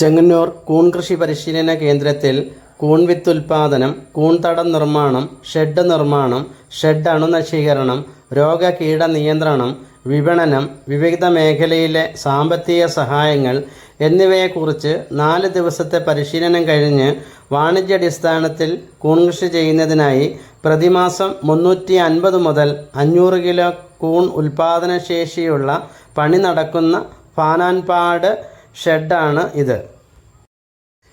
ചെങ്ങന്നൂർ കൂൺ കൃഷി പരിശീലന കേന്ദ്രത്തിൽ കൂൺ വിത്ത് ഉൽപാദനം കൂൺതടം നിർമ്മാണം ഷെഡ് നിർമ്മാണം ഷെഡ് അണുനശീകരണം രോഗ കീട നിയന്ത്രണം വിപണനം വിവിധ മേഖലയിലെ സാമ്പത്തിക സഹായങ്ങൾ എന്നിവയെക്കുറിച്ച് നാല് ദിവസത്തെ പരിശീലനം കഴിഞ്ഞ് വാണിജ്യാടിസ്ഥാനത്തിൽ കൂൺ കൃഷി ചെയ്യുന്നതിനായി പ്രതിമാസം മുന്നൂറ്റി അൻപത് മുതൽ അഞ്ഞൂറ് കിലോ കൂൺ ഉൽപാദനശേഷിയുള്ള പണി നടക്കുന്ന പാനാൻപാട് ഷെഡാണ് ഇത്.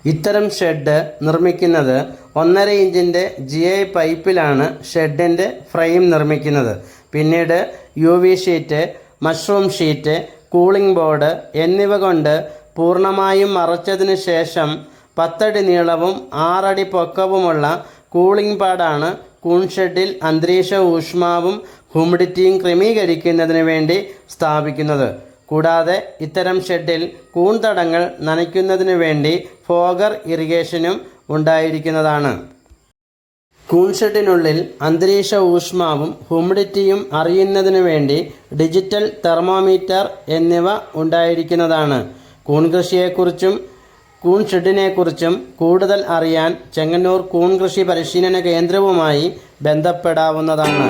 ഇത്തരം ഷെഡ് നിർമ്മിക്കുന്നത് ഒന്നര ഇഞ്ചിന്റെ ജി ഐ പൈപ്പിലാണ് ഷെഡിന്റെ ഫ്രെയിം നിർമ്മിക്കുന്നത്. പിന്നീട് U V sheet mushroom sheet cooling board എന്നിവ കൊണ്ട് പൂർണമായും മറച്ചതിന് ശേഷം പത്തടി നീളവും ആറടി പൊക്കവുമുള്ള കൂളിംഗ് പാഡാണ് കൂൺഷെഡിൽ അന്തരീക്ഷ ഊഷ്മാവും ഹ്യൂമിഡിറ്റിയും ക്രമീകരിക്കുന്നതിന് വേണ്ടി സ്ഥാപിക്കുന്നത്. കൂടാതെ ഇത്തരം ഷെഡിൽ കൂൺതടങ്ങൾ നനയ്ക്കുന്നതിന് വേണ്ടി ഫോഗർ ഇറിഗേഷനും ഉണ്ടായിരിക്കുന്നതാണ്. കൂൺഷെഡിനുള്ളിൽ അന്തരീക്ഷ ഊഷ്മാവും ഹ്യൂമിഡിറ്റിയും അറിയുന്നതിന് വേണ്ടി ഡിജിറ്റൽ തെർമോമീറ്റർ എന്നിവ ഉണ്ടായിരിക്കുന്നതാണ്. കൂൺ കൃഷിയെക്കുറിച്ചും കൂൺ ഷെഡിനെക്കുറിച്ചും കൂടുതൽ അറിയാൻ ചെങ്ങന്നൂർ കൂൺ കൃഷി പരിശീലന കേന്ദ്രവുമായി ബന്ധപ്പെടാവുന്നതാണ്.